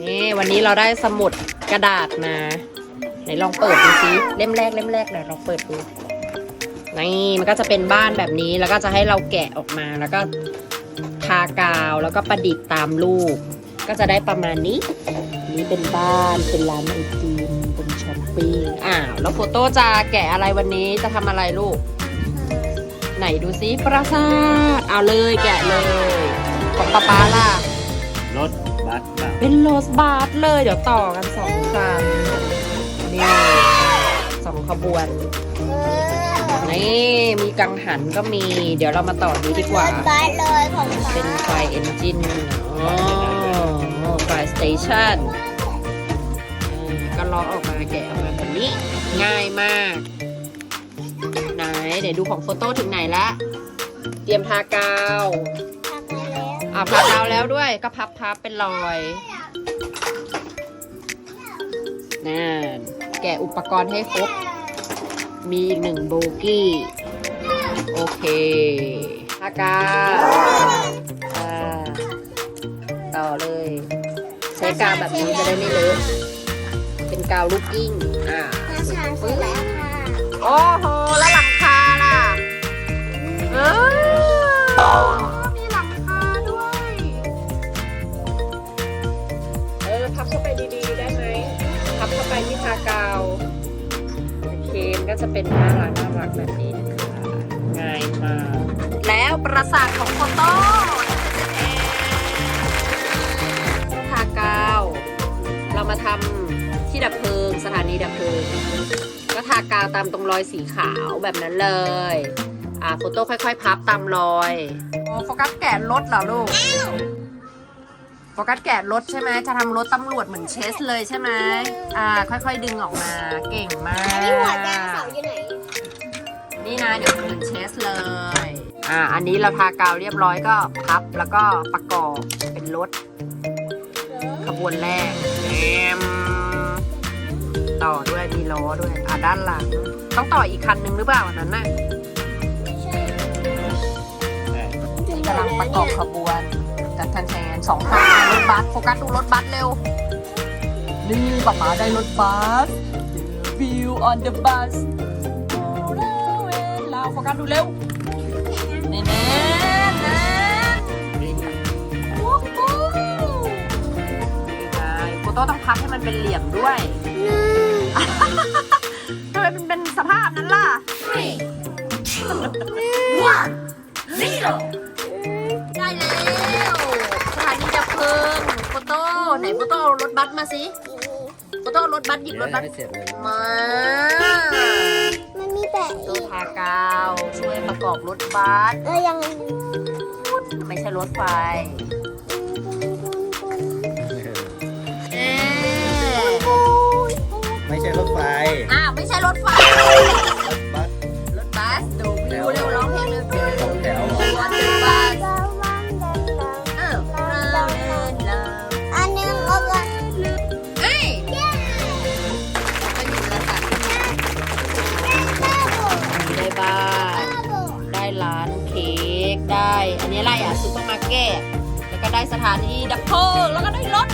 นี่วันนี้เราได้สมุดกระดาษมา ไหนลองเปิดดูซิเล่มแรกเล่มแรกเดี๋ยวลองเปิดดูนี่มันก็จะเป็นบ้านแบบนี้แล้วก็จะให้เราแกะออกมาแล้วก็ทากาวแล้วก็ประดิษฐ์ตามรูปก็จะได้ประมาณนี้ นี่เป็นบ้านเป็นร้านไอติมเป็นช้อปปิ้งอ้าวแล้วโฟโต้จะแกะอะไรวันนี้จะทำอะไรลูก ไหนดูซิปราสาทเอาเลยแกะเลย ของป๊าป๊าล่ะรถ สแบบเป็นโรสบาร์เลย เดี๋ยวต่อกันสองคันนี่สองขบวนนี่มีกังหันก็มี เดี๋ยวเรามาต่อนี้ดีกว่าบ้านเลยของบ้าเป็นไฟเอนจินอ๋อไฟสเตชันก็ล็อกออกมาแกะออกมาแบบนี้ ง่ายมาก ไหน เดี๋ยวดูของโฟโต้ถึงไหนละ เตรียมทากาว อ่าพับดาวแล้วด้วยก็พับพับเป็นรอยนั่นแกะอุปกรณ์ให้ครบ มีอีกหนึ่งโบกี้ โอเคอากาอ่าต่อเลย ใช้กาวแบบนี้จะได้ไม่เลอะเป็นกาวลูกกิ้ง อ่าราชาเสร็จแล้วค่ะโอ้โหแล้วหลัง พับเข้าไปดีๆ ได้ไหมพับเข้าไปที่ทากาวโอเคมันก็จะเป็นน่ารักน่ารักแบบนี้นะคะง่ายมากแล้วประสาทของโฟโต้ทากาว เรามาทำที่ดับเพลิงสถานีดับเพลิงก็ทากาวตามตรงรอยสีขาวแบบนั้นเลยอ่าโฟโต้ค่อย ๆ พับตามรอยโอ้โฟกัสแกะรถเหรอลูก โฟกัสแกะรถใช่ไหมจะทำรถตำรวจเหมือนเชสเลยใช่ไหมอ่า ค่อยๆดึงออกมา เก่งมากอันนี้หัวแดงเสาอยู่ไหน นี่นะ เดี๋ยวเหมือนเชสเลย อ่า อันนี้เราทากาวเรียบร้อยก็พับแล้วก็ประกอบเป็นรถขบวนแรกแอมต่อด้วยมีล้อด้วย อ่าด้านหลัง ต้องต่ออีกคันนึงหรือเปล่าอันนั้นน่ะนี่กำลังประกอบขบวนจัดแทนแทน สองคันรถบัสโฟกัสดูรถบัสเร็ว นี่ป๊าป๊าได้รถบัส View on the bus เราโฟกัสดูเร็วเน่เน่เน่วู้ฮู้นี่ไงโฟโต้ต้องพับให้มันเป็นเหลี่ยมด้วย โฟโต้เอารถบัสมาสิโฟโต้เอารถบัสหยิบรถบัสไม่เสร็จเลยมา มันมีแต่โฟโต้ทากาวช่วยประกอบรถบัสเออยังไม่ใช่รถไฟเอ๊ะไม่ใช่รถไฟอ้าวไม่ใช่รถไฟ กได้ อันนี้อะไรอะซูเปอร์มาร์เก็ต แล้วก็ได้สถานีดับเพลิงแล้วก็ได้รถ